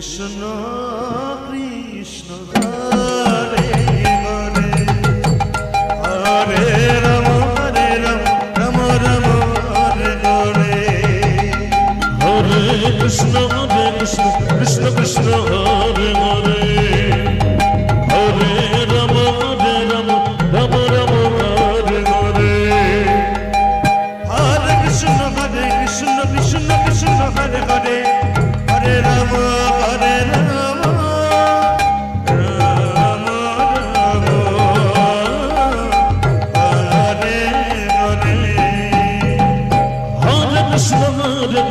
Krishna, Krishna.